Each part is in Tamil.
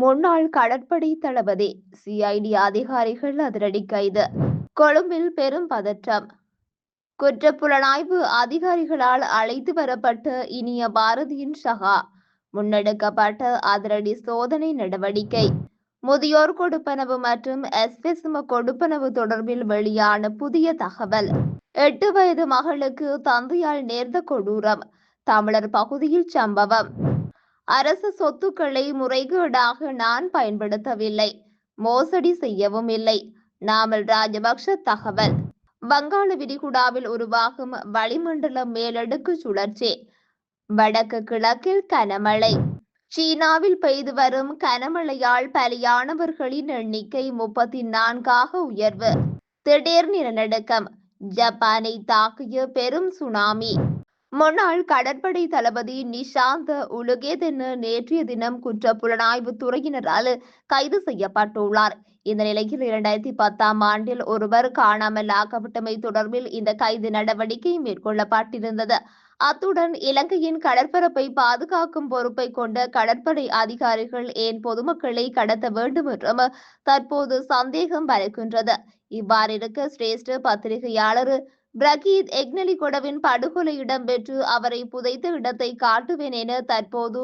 முன்னாள் கடற்படை தளபதி சிஐடி அதிகாரிகள் அதிரடி கைது. கொழும்பில் பெரும் பதற்றம். குற்றப்புலனாய்வு அதிகாரிகளால் அழைத்து வரப்பட்ட இனிய பாரதியின் சகா. முன்னெடுக்கப்பட்ட அதிரடி சோதனை நடவடிக்கை. முதியோர் கொடுப்பனவு மற்றும் எஸ்பெஸ்ம கொடுப்பனவு தொடர்பில் வெளியான புதிய தகவல். எட்டு வயது மகளுக்கு தந்தையால் நேர்ந்த கொடூரம். தமிழர் பகுதியில் சம்பவம். அரசு சொத்துக்களை முறைகேடாக நான் பயன்படுத்தவில்லை. மோசடி செய்யவும் இல்லை. நாமல் ராஜபக்ஷ தகவல். வங்காள விரிகுடாவில் உருவாகும் வளிமண்டல மேலடுக்கு சுழற்சி. வடக்கு கிழக்கில் கனமழை. சீனாவில் பெய்து வரும் கனமழையால் பலியானவர்களின் எண்ணிக்கை முப்பத்தி நான்காக உயர்வு. திடீர் நிலநடுக்கம். ஜப்பானை தாக்கிய பெரும் சுனாமி. முன்னாள் கடற்படை தளபதி நிஷாந்த் உலகேதென நேற்றைய தினம் குற்ற புலனாய்வு துறையினரால் கைது செய்யப்பட்டுள்ளார். இந்த நிலையில் இரண்டாயிரத்தி பத்தாம் ஆண்டில் ஒருவர் காணாமல் ஆக்கப்பட்டமை தொடர்பில் இந்த கைது நடவடிக்கை மேற்கொள்ளப்பட்டிருந்தது. அத்துடன் இலங்கையின் கடற்பரப்பை பாதுகாக்கும் பொறுப்பை கொண்ட கடற்படை அதிகாரிகள் ஏன் பொதுமக்களை கடத்த வேண்டும் என்றும் தற்போது சந்தேகம் வரைக்கின்றது இவ்வாறிருக்க சிரேஷ்ட பத்திரிகையாளர் பிரகீத் எக்னலிகொடவின் படுகொலை இடம்பெற்று அவரை புதைத்த இடத்தை காட்டுவேன் என தற்போது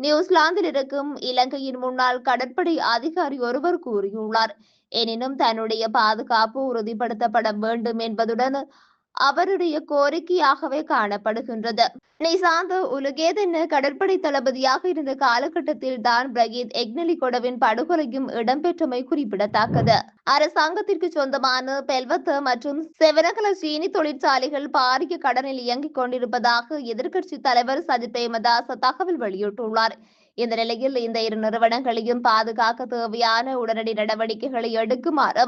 நியூசிலாந்தில் இருக்கும் இலங்கையின் முன்னாள் கடற்படை அதிகாரி ஒருவர் கூறியுள்ளார். எனினும் தன்னுடைய பாதுகாப்பு உறுதிப்படுத்தப்பட வேண்டும் என்பதுடன் அவருடைய கோரிக்கையாகவே காணப்படுகின்றது. நிசாந்த உலகேதென கடற்படை தளபதியாக இருந்த காலகட்டத்தில் தான் பிரகீத் எக்னலிகொடவின் படுகொலையும் இடம்பெற்றமை குறிப்பிடத்தக்கது. அரசாங்கத்திற்கு சொந்தமான பெல்வத்து மற்றும் செவனகல சீனி தொழிற்சாலைகள் பாரிய கடனில் இயங்கிக் கொண்டிருப்பதாக எதிர்க்கட்சி தலைவர் சஜித் பிரேமதாஸ் தகவல் வெளியிட்டுள்ளார். இந்த நிலையில் இந்த இரு நிறுவனங்களையும் பாதுகாக்க தேவையான உடனடி நடவடிக்கைகளை எடுக்குமாறு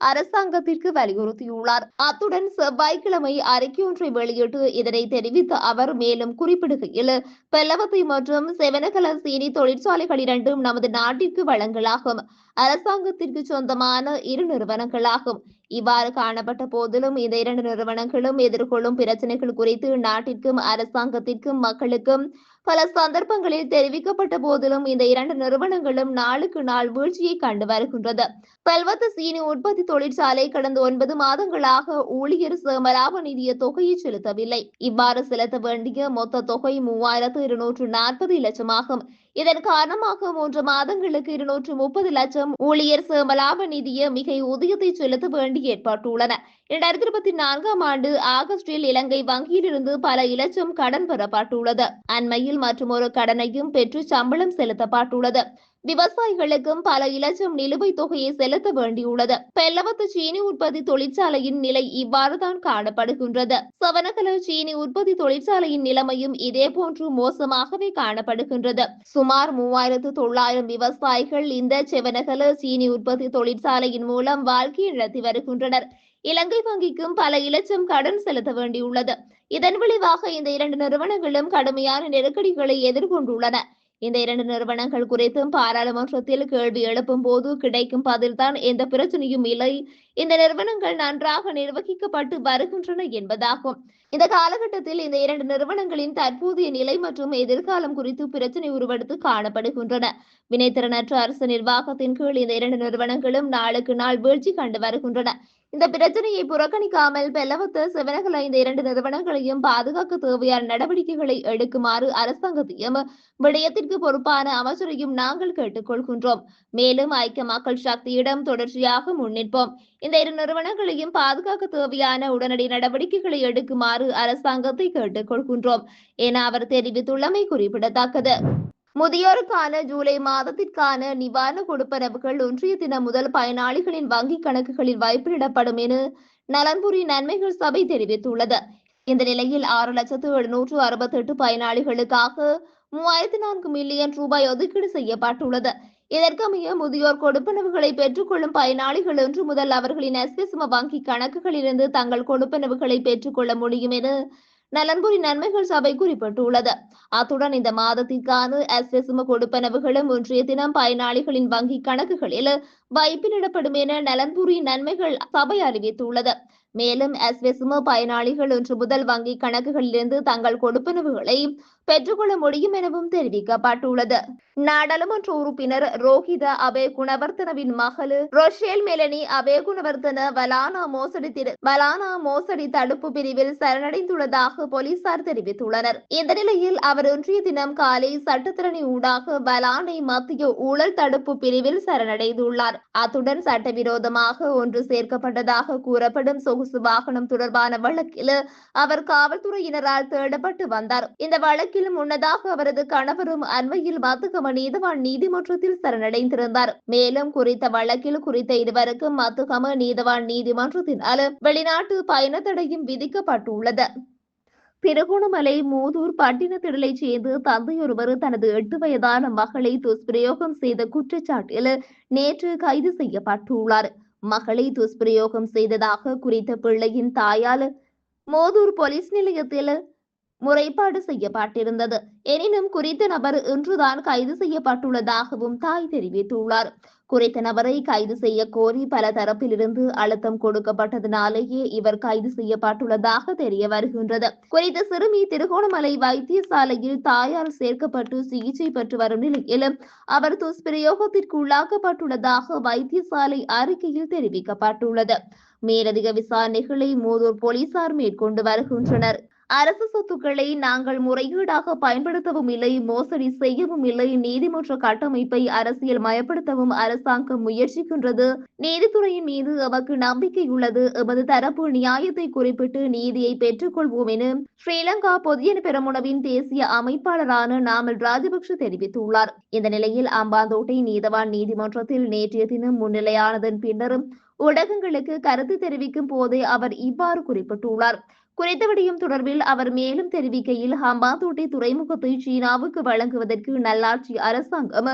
அரசாங்கத்திற்கு வலியுறுத்தியுள்ளார். அத்துடன் செவ்வாய்க்கிழமை அறிக்கை ஒன்றை வெளியிட்டு இதனை தெரிவித்த அவர் மேலும் குறிப்பிடுகையில் பெல்லவத்தை மற்றும் செவனகல சீனி தொழிற்சாலைகள் இரண்டும் நமது நாட்டிற்கு வழங்கலாகும் அரசாங்கத்திற்கு சொந்தமான இரு நிறுவனங்களாகும். இவ்வாறு காணப்பட்ட போதிலும் இந்த இரண்டு நிறுவனங்களும் எதிர்கொள்ளும் பிரச்சனைகள் குறித்து நாட்டிற்கும் அரசாங்கத்திற்கும் மக்களுக்கும் பல சந்தர்ப்பங்களில் தெரிவிக்கப்பட்ட போதிலும் இந்த இரண்டு நிறுவனங்களும் நாளுக்கு நாள் வீழ்ச்சியை கண்டு வருகின்றது. பல்வத்த சீனி உற்பத்தி தொழிற்சாலை கடந்த ஒன்பது மாதங்களாக ஊழியர் சேமலாப நிதிய தொகையை செலுத்தவில்லை. இவ்வாறு செலுத்த வேண்டிய மொத்த தொகை மூவாயிரத்து இருநூற்று நாற்பது லட்சமாகும். இதன் காரணமாக மூன்று மாதங்களுக்கு இருநூற்று முப்பது லட்சம் ஊழியர் சேமலாப நிதிய மிகை ஊதியத்தை செலுத்த வேண்டி ஏற்பட்டுள்ளன. இரண்டாயிரத்தி இருபத்தி நான்காம் ஆண்டு ஆகஸ்டில் இலங்கை வங்கியிலிருந்து பல இலட்சம் கடன் பெறப்பட்டுள்ளது. அண்மையில் மற்றும் ஒரு கடனையும் பெற்று சம்பளம் செலுத்தப்பட்டுள்ளது. விவசாயிகளுக்கும் பல இலட்சம் நிலுவைத் தொகையை செலுத்த வேண்டியுள்ளது. பெல்லவத்து சீனி உற்பத்தி தொழிற்சாலையின் நிலை இவ்வாறுதான் காணப்படுகின்றது. சவனகல சீனி உற்பத்தி தொழிற்சாலையின் நிலைமையும் இதேபோன்று மோசமாகவே காணப்படுகின்றது. சுமார் மூவாயிரத்து தொள்ளாயிரம் விவசாயிகள் இந்த செவனகல சீனி உற்பத்தி தொழிற்சாலையின் மூலம் வாழ்க்கை நடத்தி வருகின்றனர். இலங்கை வங்கிக்கும் பல இலட்சம் கடன் செலுத்த வேண்டியுள்ளது. இதன் விளைவாக இந்த இரண்டு நிறுவனங்களும் கடுமையான நெருக்கடிகளை எதிர்கொண்டுள்ளன. இந்த இரண்டு நிறுவனங்கள் குறித்தும் பாராளுமன்றத்தில் கேள்வி எழுப்பும் போது கிடைக்கும் பதில்தான் எந்த பிரச்சனையும் இல்லை. இந்த நிறுவனங்கள் நன்றாக நிர்வகிக்கப்பட்டு வருகின்றன என்பதாகும். இந்த காலகட்டத்தில் இந்த இரண்டு நிறுவனங்களின் தற்போதைய நிலை மற்றும் எதிர்காலம் குறித்து பிரச்சனை உருவெடுத்து காணப்படுகின்றன. வினைத்திறனற்ற அரசு நிர்வாகத்தின் கீழ் இந்த இரண்டு நிறுவனங்களும் நாளுக்கு நாள் வீழ்ச்சி கண்டு வருகின்றன. இந்த பிரச்சனையை புறக்கணிக்காமல் பெல்லவத்த சிவனகல இந்த இரண்டு நிறுவனங்களையும் பாதுகாக்க தேவையான நடவடிக்கைகளை எடுக்குமாறு அரசாங்கத்தையும் விடயத்திற்கு பொறுப்பான அமைச்சரையும் நாங்கள் கேட்டுக்கொள்கின்றோம். மேலும் ஐக்கிய மக்கள் சக்தியிடம் தொடர்ச்சியாக முன்னிற்போம். இந்த இரு நிறுவனங்களையும் பாதுகாக்க தேவையான உடனடி நடவடிக்கைகளை எடுக்குமாறு அரசாங்கத்தை கேட்டுக்கொள்கின்றோம். என அவர் தெரிவித்துள்ளமை குறிப்பிடத்தக்கது. முதியோருக்கான ஜூலை மாதத்திற்கான நிவாரண கொடுப்பனவுகள் ஒன்றிய தினம் முதல் பயனாளிகளின் வங்கிக் கணக்குகளில் வைப்பிடப்படும் என நலன்புரி நன்மைகள் சபை தெரிவித்துள்ளது. இந்த நிலையில் ஆறு லட்சத்து எழுநூற்று அறுபத்தி எட்டு பயனாளிகளுக்காக மூவாயிரத்தி நான்கு மில்லியன் ரூபாய் ஒதுக்கீடு செய்யப்பட்டுள்ளது. இதற்கமைய முதியோர் கொடுப்பனவுகளை பெற்றுக்கொள்ளும் பயனாளிகள் இன்று முதல் அவர்களின் எஸ்பிசும வங்கி கணக்குகளிலிருந்து தங்கள் கொடுப்பனவுகளை பெற்றுக்கொள்ள முடியும் என நலன்புரி நன்மைகள் சபை குறிப்பிட்டுள்ளது. அத்துடன் இந்த மாதத்திற்கான எஸ்எஸ்எம் கொடுப்பனவுகளும் ஒன்றிய தினம் பயனாளிகளின் வங்கி கணக்குகளில் வைப்பிலிடப்படும் என நலன்புரி நன்மைகள் சபை அறிவித்துள்ளது. மேலும் எஸ்வெசும பயனாளிகள் இன்று முதல் வங்கி கணக்குகளிலிருந்து தங்கள் கொடுப்பனவுகளை பெற்றுக்கொள்ள முடியும் எனவும் தெரிவிக்கப்பட்டுள்ளது. நாடாளுமன்ற உறுப்பினர் ரோஹித அபே குணவர்த்தனவின் மகள் ரொஷேல் மெலனி அபே குணவர்த்தன வலானா மோசடி வலானா மோசடி தடுப்பு பிரிவில் சரணடைந்துள்ளதாக போலீசார் தெரிவித்துள்ளனர். இந்த நிலையில் அவர் இன்றைய தினம் காலை சட்டத்திறனை ஊடாக வலானை மத்திய ஊழல் தடுப்பு பிரிவில் சரணடைந்துள்ளார். அத்துடன் சட்டவிரோதமாக ஒன்று சேர்க்கப்பட்டதாக கூறப்படும் சொகு சொகுசு வாகனம் தொடர்பான வழக்கில் அவர் காவல்துறையினரால் தேடப்பட்டு வந்தார். இந்த வழக்கில் முன்னதாக அவரது கணவரும் அண்மையில் மத்துகம நீதவான் நீதிமன்றத்தில் சரணடைந்திருந்தார். மேலும் குறித்த வழக்கில் குறித்த இருவருக்கும் மத்துகம நீதவான் நீதிமன்றத்தினால் வெளிநாட்டு பயண தடையும் விதிக்கப்பட்டுள்ளது. திருகோணமலை மூதூர் பட்டினத்திடலைச் சேர்ந்து தந்தையொருவர் தனது எட்டு வயதான மகளை துஷ்பிரயோகம் செய்த குற்றச்சாட்டில் நேற்று கைது செய்யப்பட்டுள்ளார். மகளை துஷ்பிரயோகம் செய்ததாக குறித்த பிள்ளையின் தாயால் மோதூர் போலீஸ் நிலையத்தில் முறைப்பாடு செய்யப்பட்டிருந்தது. எனினும் குறித்த நபர் இன்றுதான் கைது செய்யப்பட்டுள்ளதாகவும் தாய் தெரிவித்துள்ளார். குறித்த நபரை கைது செய்ய கோரி பல தரப்பிலிருந்து அழுத்தம் கொடுக்கப்பட்டதனாலேயே இவர் கைது செய்யப்பட்டுள்ளதாக தெரிய வருகின்றது. குறித்த சிறுமி திருகோணமலை வைத்தியசாலையில் தாயால் சேர்க்கப்பட்டு சிகிச்சை பெற்று வரும் நிலையில் அவர் துஷ்பிரயோகத்திற்கு உள்ளாக்கப்பட்டுள்ளதாக வைத்தியசாலை அறிக்கையில் தெரிவிக்கப்பட்டுள்ளது. மேலதிக விசாரணைகளை மூதூர் போலீசார் மேற்கொண்டு வருகின்றனர். அரசு சொத்துக்களை நாங்கள் முறையீடாக பயன்படுத்தவும் இல்லை மோசடி செய்யவும் இல்லை. நீதிமன்ற கட்டமைப்பை அரசியல் மயப்படுத்தவும் அரசாங்கம் முயற்சிக்கின்றது. நீதித்துறையின் மீது எமக்கு நம்பிக்கை உள்ளது. எமது தரப்பு நியாயத்தை குறிப்பிட்டு நீதியை பெற்றுக்கொள்வோம் என ஸ்ரீலங்கா பொதியன பெருமுனவின் தேசிய அமைப்பாளரான நாமல் ராஜபக்ஷ தெரிவித்துள்ளார். இந்த நிலையில் அம்பாந்தோட்டை நீதவான் நீதிமன்றத்தில் நேற்றைய தினம் முன்னிலையானதன் பின்னரும் ஊடகங்களுக்கு கருத்து தெரிவிக்கும் போதே அவர் இவ்வாறு குறிப்பிட்டுள்ளார். குறித்த விடயம் தொடர்பில் அவர் மேலும் தெரிவிக்கையில் ஹம்பாந்தோட்டை துறைமுகத்தை சீனாவுக்கு வழங்குவதற்கு நல்லாட்சி அரசாங்கம்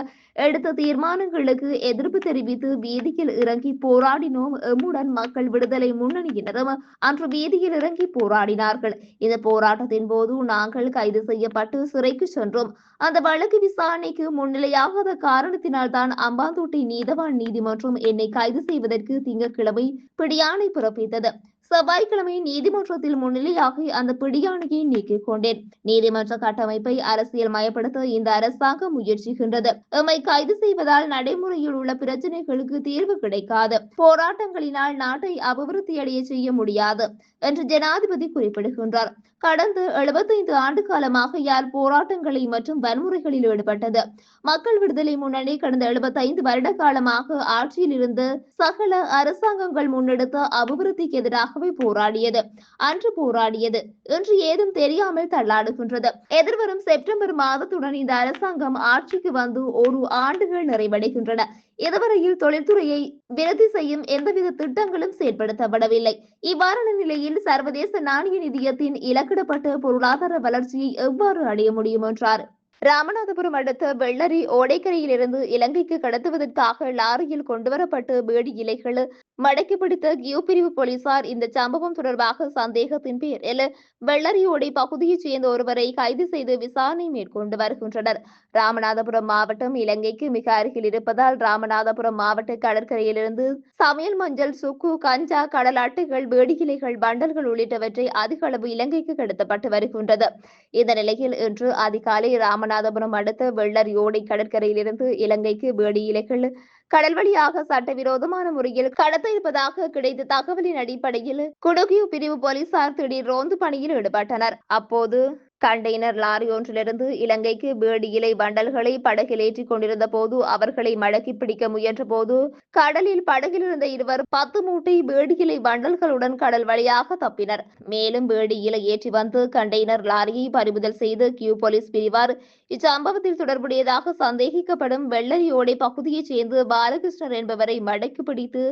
எடுத்த தீர்மானங்களுக்கு எதிர்ப்பு தெரிவித்து வீதியில் இறங்கி போராடினோம் எம்முடன் மக்கள் விடுதலை முன்னணியினரும் அன்று வீதியில் இறங்கி போராடினார்கள். இந்த போராட்டத்தின் போது நாங்கள் கைது செய்யப்பட்டு சிறைக்கு சென்றோம். அந்த வழக்கு விசாரணைக்கு முன்னிலையாகாத காரணத்தினால் தான் அம்பாந்தோட்டை நீதவான் நீதிமன்றம் என்னை கைது செய்வதற்கு திங்கட்கிழமை பிடியாணை பிறப்பித்தது. செவ்வாய்க்கிழமை நீதிமன்றத்தில் முன்னிலையாகி அந்த பிடியாணையை நீக்கிக் கொண்டேன். நீதிமன்ற கட்டமைப்பை அரசியல் மயப்படுத்த இந்த அரசாங்கம் முயற்சிக்கின்றது எம்மை கைது செய்வதால் நடைமுறையில் உள்ள பிரச்சனைகளுக்கு தீர்வு கிடைக்காது. போராட்டங்களினால் நாட்டை அபிவிருத்தி அடைய செய்ய முடியாது. என்று ஜனாதிபதி குறிப்பிடுகின்றார். கடந்த 75 ஆண்டு காலமாக யார் போராட்டங்களை மற்றும் வன்முறைகளில் ஈடுபட்டது? மக்கள் விடுதலை முன்னணி கடந்த 75 வருட காலமாக ஆட்சியில் இருந்து சகல அரசாங்கங்கள் முன்னெடுத்த அபிவிருத்திக்கு எதிராகவே போராடியது. அன்று போராடியது இன்று ஏதும் தெரியாமல் தள்ளாடுகின்றது. எதிர்வரும் செப்டம்பர் மாதத்துடன் இந்த அரசாங்கம் ஆட்சிக்கு வந்து ஒரு ஆண்டுகள் நிறைவடைகின்றன. இதுவரையில் தொழில்துறையை விருத்தி செய்யும் எந்தவித திட்டங்களும் செயற்படுத்தப்படவில்லை. இவ்வாறான நிலையில் சர்வதேச நாணய நிதியத்தின் இலக்கிடப்பட்ட பொருளாதார வளர்ச்சியை எவ்வாறு அடைய முடியும் என்றார்? ராமநாதபுரம் அடுத்த வெள்ளரி ஓடைக்கரையில் இருந்து இலங்கைக்கு கடத்துவதற்காக லாரியில் கொண்டுவரப்பட்டு பேடி இலைகள் மடக்கி பிடித்த கியூ பிரிவு போலீசார் இந்த சம்பவம் தொடர்பாக சந்தேகத்தின் பேரில் வெள்ளரியோடை பகுதியைச் சேர்ந்த ஒருவரை கைது செய்து விசாரணை மேற்கொண்டு வருகின்றனர். ராமநாதபுரம் மாவட்டம் இலங்கைக்கு மிக அருகில் இருப்பதால் ராமநாதபுரம் மாவட்ட கடற்கரையிலிருந்து சமையல் மஞ்சள் சுக்கு கஞ்சா கடல் அட்டைகள் வேடிக்கைகள் பண்டல்கள் உள்ளிட்டவற்றை அதிக அளவு இலங்கைக்கு கடத்தப்பட்டு வருகின்றது. இந்த நிலையில் இன்று அதிகாலை ராம ராமநாதபுரம் அடுத்த வெள்ளர் யோடை கடற்கரையிலிருந்து இலங்கைக்கு வேடி இலைகள் கடல் வழியாக சட்டவிரோதமான முறையில் கடத்த இருப்பதாக கிடைத்த தகவலின் அடிப்படையில் குடகியூ பிரிவு போலீசார் திடீர் ரோந்து பணியில் ஈடுபட்டனர். அப்போது கண்டெய்னர் லாரி ஒன்றிலிருந்து இலங்கைக்கு வேடி இலை வண்டல்களை படகில் ஏற்றிக் கொண்டிருந்த போது அவர்களை மடக்கி பிடிக்க முயன்ற போது கடலில் படகில் இருந்த இருவர் பத்து மூட்டை வேடி இலை வண்டல்களுடன் கடல் வழியாக தப்பினர். மேலும் வேடி இலை ஏற்றி வந்து கண்டெய்னர் லாரியை பறிமுதல் செய்து கியூ போலீஸ் பிரிவார். இச்சம்பவத்தில் தொடர்புடையதாக சந்தேகிக்கப்படும் வெள்ளரியோடை பகுதியைச் சேர்ந்து பாலகிருஷ்ணர் என்பவரை மடக்கி பிடித்து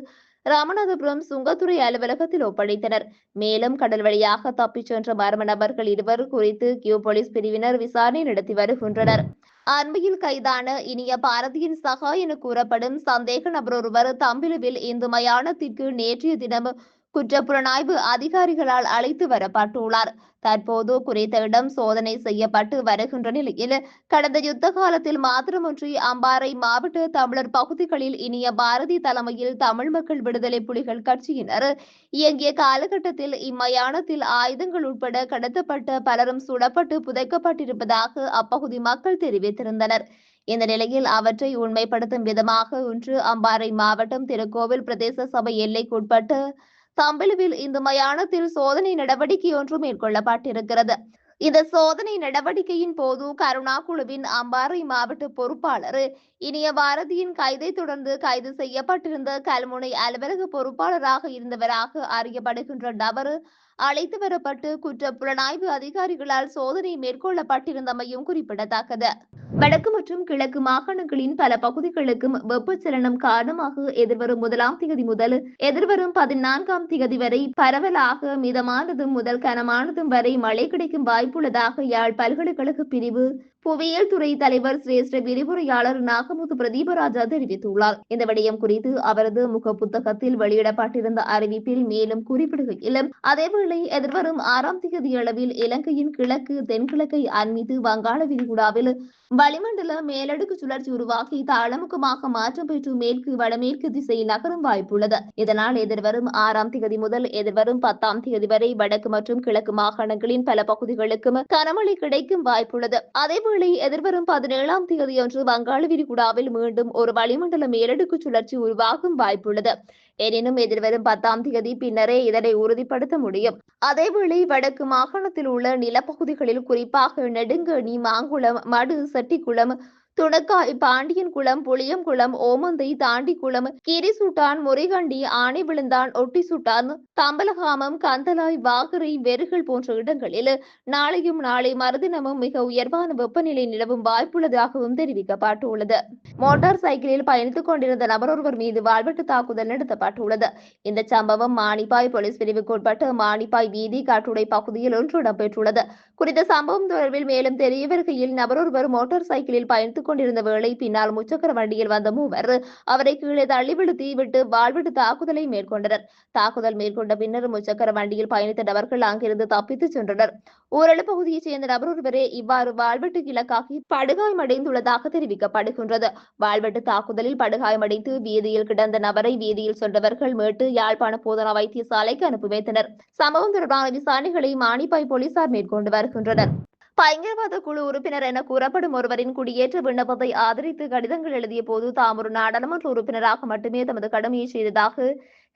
ராமநாதபுரம் சுங்கத்துறை அலுவலகத்தில் ஒப்படைத்தனர். மேலும் கடல் வழியாக தப்பிச் சென்ற மர்ம நபர்கள் இருவர் குறித்து கியூ போலீஸ் பிரிவினர் விசாரணை நடத்தி வருகின்றனர். அண்மையில் கைதான இனிய பாரதியின் சகா என கூறப்படும் சந்தேக நபர் ஒருவர் தம்பிலுவில் இந்து மயானத்திற்கு நேற்றைய தினம் குற்றப்புலனாய்வு அதிகாரிகளால் அழைத்து வரப்பட்டுள்ளார். தற்போது குறித்த இடம் சோதனை செய்யப்பட்டு வருகின்ற நிலையில் கடந்த யுத்த காலத்தில் மாத்திரமன்றி அம்பாறை மாவட்ட தமிழர் பகுதிகளில் இனிய பாரதி தலைமையில் தமிழ் மக்கள் விடுதலை புலிகள் கட்சியினர் இயங்கிய காலகட்டத்தில் இம்மயானத்தில் ஆயுதங்கள் உட்பட கடத்தப்பட்ட பலரும் சுடப்பட்டு புதைக்கப்பட்டிருப்பதாக அப்பகுதி மக்கள் தெரிவித்திருந்தனர். இந்த நிலையில் அவற்றை உண்மைப்படுத்தும் விதமாக இன்று அம்பாறை மாவட்டம் திருக்கோவில் பிரதேச சபை எல்லைக்குட்பட்டு தம்பிலுவில் இந்த மயானத்தில் சோதனை நடவடிக்கை ஒன்று மேற்கொள்ளப்பட்டிருக்கிறது. இந்த சோதனை நடவடிக்கையின் போது கருணா குழுவின் அம்பாறை மாவட்ட பொறுப்பாளர் இனிய பாரதியின் கைதை தொடர்ந்து கைது செய்யப்பட்டிருந்த கல்முனை அலுவலக பொறுப்பாளராக இருந்தவராக அறியப்படுகின்ற நபர் அழைத்து வரப்பட்டு குற்ற புலனாய்வு அதிகாரிகளால் சோதனை மேற்கொள்ளப்பட்டிருந்தமையும் குறிப்பிடத்தக்கது. வடக்கு மற்றும் கிழக்கு மாகாணங்களின் பல பகுதிகளுக்கும் வெப்பச்சலனம் காரணமாக எதிர்வரும் முதலாம் திகதி முதல் எதிர்வரும் பதினான்காம் திகதி வரை பரவலாக மிதமானதும் முதல் கனமானதும் வரை மழை கிடைக்கும் வாய்ப்புள்ளதாக யாழ் பல்கலைக்கழக பிரிவு புவியியல் துறை தலைவர் சிரேஷ்ட விரிவுரையாளர் நாகமுத்து பிரதீபராஜா தெரிவித்துள்ளார். இந்த விடயம் குறித்து அவரது முக புத்தகத்தில் வெளியிடப்பட்டிருந்த அறிவிப்பில் மேலும் குறிப்பிடுகையில் அதேவேளை எதிர்வரும் ஆறாம் திகதி அளவில் இலங்கையின் கிழக்கு தென்கிழக்கை அண்மித்து வங்காள விரிகுடாவில் வளிமண்டல மேலடுக்கு சுழற்சி உருவாகி தாளமுகமாக மாற்றம் பெற்று மேற்கு வடமேற்கு திசையில் நகரும் வாய்ப்புள்ளது. இதனால் எதிர்வரும் ஆறாம் தேதி முதல் எதிர்வரும் பத்தாம் தேதி வரை வடக்கு மற்றும் கிழக்கு மாகாணங்களின் பல பகுதிகளுக்கும் கனமழை கிடைக்கும் வாய்ப்புள்ளது. அதேவேளை எதிர்வரும் பதினேழாம் தேதியன்று வங்காள விரிகுடாவில் மீண்டும் ஒரு வளிமண்டல மேலடுக்கு சுழற்சி உருவாகும் வாய்ப்புள்ளது. எனினும் எதிர்வரும் பத்தாம் தேதி பின்னரே இதனை உறுதிப்படுத்த முடியும். அதேவேளை வடக்கு மாகாணத்தில் உள்ள நிலப்பகுதிகளில் குறிப்பாக நெடுங்கணி மாங்குளம் மடு செட்டிக்குளம் துணக்காய் பாண்டியன்குளம் புளியங்குளம் ஓமந்தை தாண்டிக்குளம் கிரிசுட்டான் முறிகண்டி ஆணை விழுந்தான் ஒட்டி சுட்டான் தம்பலகாமம் கந்தலாய் வாகரை வெறுகள் போன்ற இடங்களில் நாளையும் நாளை மறுதினமும் மிக உயர்வான வெப்பநிலை நிலவும் வாய்ப்புள்ளதாகவும் தெரிவிக்கப்பட்டுள்ளது மோட்டார் சைக்கிளில் பயணித்துக் கொண்டிருந்த நபர் ஒருவர் மீது வாழ்வெட்டு தாக்குதல் நடத்தப்பட்டுள்ளது இந்த சம்பவம் மானிப்பாய் போலீஸ் பிரிவுக்குட்பட்டு மானிப்பாய் வீதி காட்டுடை பகுதியில் ஒன்று இடம்பெற்றுள்ளது குறித்த சம்பவம் தொடர்பில் மேலும் தெரிய வருகையில் நபர் ஒருவர் மோட்டார் சைக்கிளில் பயணித்துக் கொண்டிருந்த வேளை பின்னால் முச்சக்கர வண்டியில் வந்த மூவர் அவரை கீழே தள்ளிவிட்டு தீவிட்டு வாழ்விட்டு தாக்குதலை மேற்கொண்டனர். தாக்குதல் மேற்கொண்ட பின்னர் முச்சக்கர வண்டியில் பயணித்த நபர்கள் அங்கிருந்து தப்பித்துச் சென்றனர். ஊரளு பகுதியைச் சேர்ந்த நபர் ஒருவரே இவ்வாறு வாழ்வெட்டு இலக்காகி படுகாயமடைந்துள்ளதாக தெரிவிக்கப்படுகின்றது. வாழ்வெட்டு தாக்குதலில் படுகாயமடைந்து வீதியில் கிடந்த நபரை வீதியில் சென்றவர்கள் மீட்டு யாழ்ப்பாண போதனா வைத்தியசாலைக்கு அனுப்பி வைத்தனர். சம்பவம் தொடர்பான விசாரணைகளை மானிப்பாய் போலீசார் மேற்கொண்டு வருகின்றனர். பயங்கரவாத குழு உறுப்பினர் என கூறப்படும் ஒருவரின் குடியேற்ற விண்ணப்பத்தை ஆதரித்து கடிதங்கள் எழுதிய போது தாம் ஒரு நாடாளுமன்ற உறுப்பினராக மட்டுமே தமது கடமையை செய்ததாக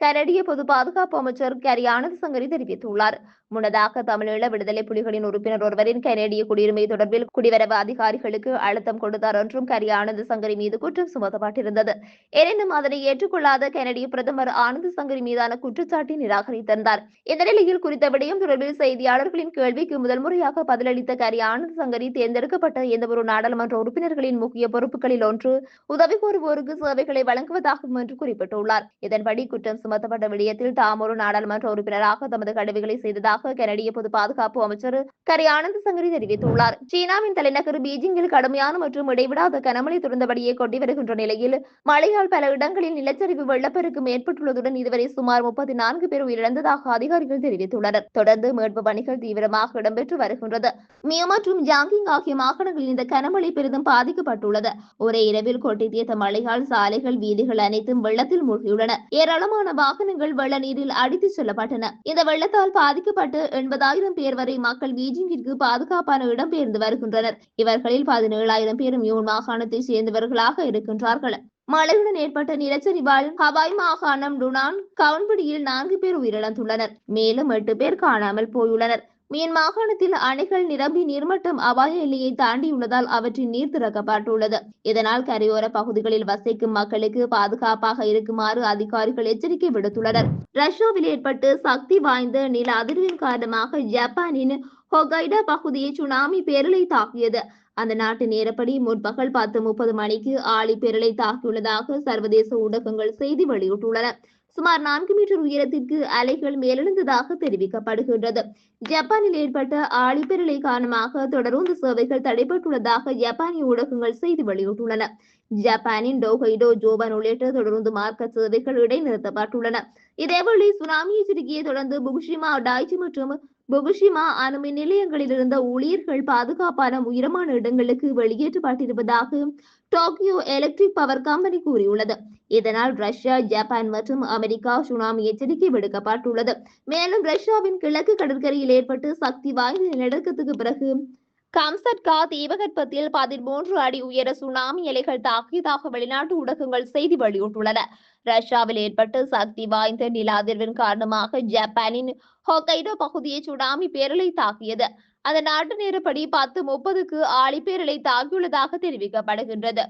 கனடிய பொது பாதுகாப்பு அமைச்சர் கரி ஆனந்த் சங்கரி தெரிவித்துள்ளார். முன்னதாக தமிழீழ விடுதலை புலிகளின் உறுப்பினர் ஒருவரின் கனேடிய குடியுரிமை தொடர்பில் குடிவரவு அதிகாரிகளுக்கு அழுத்தம் கொடுத்தார் என்றும் கரி ஆனந்த் சங்கரி மீது குற்றம் சுமத்தப்பட்டிருந்தது. எனினும் அதனை ஏற்றுக்கொள்ளாத கனடிய பிரதமர் ஆனந்த் சங்கரி மீதான குற்றச்சாட்டை நிராகரித்திருந்தார் இந்த நிலையில் குறித்த விடயம் தொடர்பில் செய்தியாளர்களின் கேள்விக்கு முதல் முறையாக பதிலளித்த கரி ஆனந்த் சங்கரி தேர்ந்தெடுக்கப்பட்ட எந்தவொரு நாடாளுமன்ற உறுப்பினர்களின் முக்கிய பொறுப்புகளில் ஒன்று உதவி கோருவோருக்கு சேவைகளை வழங்குவதாகும் என்று குறிப்பிட்டுள்ளார். இதன்படி குற்றம் சுமத்தப்பட்ட விடயத்தில் தாம் ஒரு நாடாளுமன்ற உறுப்பினராக தமது கடமைகளை செய்ததாக கனடிய பொது பாதுகாப்பு அமைச்சர் கரி ஆனந்த் சங்கரி தெரிவித்துள்ளார். சீனாவின் தலைநகர் பீஜிங்கில் கடுமையான மற்றும் இடைவிடாத கனமழை தொடர்ந்தபடியே கொட்டி வருகின்ற நிலையில் மழையால் பல இடங்களில் நிலச்சரிவு வெள்ளப்பெருக்கு ஏற்பட்டுள்ளதுடன் இதுவரை சுமார் முப்பத்தி நான்கு பேர் உயிரிழந்ததாக அதிகாரிகள் தெரிவித்துள்ளனர். தொடர்ந்து மீட்பு பணிகள் தீவிரமாக இடம்பெற்று வருகின்றது. மியோ மற்றும் ஜாங்கிங் ஆகிய மாகாணங்களில் இந்த கனமழை பெரிதும் பாதிக்கப்பட்டுள்ளது. ஒரே இரவில் கொட்டி தீர்த்த மழையால் சாலைகள் வீதிகள் அனைத்தும் வெள்ளத்தில் மூழ்கியுள்ளன. ஏராளமான வாகனங்கள் வெள்ள நீரில் அடித்து செல்லப்பட்டன. இந்த வெள்ளத்தால் பாதிக்கப்பட்டு எண்பதாயிரம் பேர் வரை மக்கள் பீஜிங்கிற்கு பாதுகாப்பான இடம் பெயர்ந்து வருகின்றனர். இவர்களில் பதினேழாயிரம் பேரும் யூன் மாகாணத்தை சேர்ந்தவர்களாக இருக்கின்றார்கள். மழையுடன் ஏற்பட்ட நிலச்சரிவால் ஹவாய் மாகாணம் டுனான் கவுன்படியில் நான்கு பேர் உயிரிழந்துள்ளனர். மேலும் எட்டு பேர் காணாமல் போயுள்ளனர். மீன் மாகாணத்தில் அணைகள் நிரம்பி நீர்மட்டம் அபாய எல்லையை தாண்டியுள்ளதால் அவற்றின் நீர் திறக்கப்பட்டுள்ளது. இதனால் கரையோர பகுதிகளில் வசிக்கும் மக்களுக்கு பாதுகாப்பாக இருக்குமாறு அதிகாரிகள் எச்சரிக்கை விடுத்துள்ளனர். ரஷ்யாவில் ஏற்பட்டு சக்தி வாய்ந்த நில அதிர்வின் காரணமாக ஜப்பானின் ஹொகைடா பகுதியை சுனாமி பேரலை தாக்கியது. அந்த நாட்டு நேரப்படி முற்பகல் பத்து முப்பது மணிக்கு ஆழி பேரலை தாக்கியுள்ளதாக சர்வதேச ஊடகங்கள் செய்தி வெளியிட்டுள்ளன. சுமார் நான்கு மீட்டர் உயரத்திற்கு அலைகள் மேலெழுந்ததாக தெரிவிக்கப்படுகின்றது. ஜப்பானில் ஏற்பட்ட ஆழிப்பெருளை காரணமாக தொடர்ந்து சேவைகள் தடைபட்டுள்ளதாக ஜப்பானிய ஊடகங்கள் செய்தி வெளியிட்டுள்ளன. ஜப்பானின் டோஹைடோ ஜோபான் உள்ளிட்ட தொடர்ந்து மார்க்க சேவைகள் இடைநிறுத்தப்பட்டுள்ளன. இதேவேளை சுனாமி எச்சரிக்கையை தொடர்ந்து புகுஷிமா டாய்ச்சி மற்றும் புகுஷிமா அணுமின் நிலையங்களில் இருந்த ஊழியர்கள் பாதுகாப்பான உயரமான இடங்களுக்கு வெளியேற்றப்பட்டிருப்பதாக டோக்கியோ எலக்ட்ரிக் பவர் கம்பெனி கூறியுள்ளது. இதனால் ரஷ்யா ஜப்பான் மற்றும் அமெரிக்கா சுனாமி எச்சரிக்கை விடுக்கப்பட்டுள்ளது. மேலும் ரஷ்யாவின் கிழக்கு கடற்கரையில் ஏற்பட்டு சக்தி வாய்ந்த நிலநடுக்கத்துக்கு பிறகு கம்சட்கா தீபகற்பத்தில் பதிமூன்று அடி உயர சுனாமி அலைகள் தாக்கியதாக வெளிநாட்டு ஊடகங்கள் செய்தி வெளியிட்டுள்ளன. ரஷ்யாவில் ஏற்பட்டு சக்தி வாய்ந்த நில அதிர்வின் காரணமாக ஜப்பானின் ஹொக்கைடோ பகுதியை சுனாமி பேரலை தாக்கியது. அந்த நாட்டு நேரப்படி பத்து முப்பதுக்கு ஆழிப்பேரலை தாக்கியுள்ளதாக தெரிவிக்கப்படுகின்றது.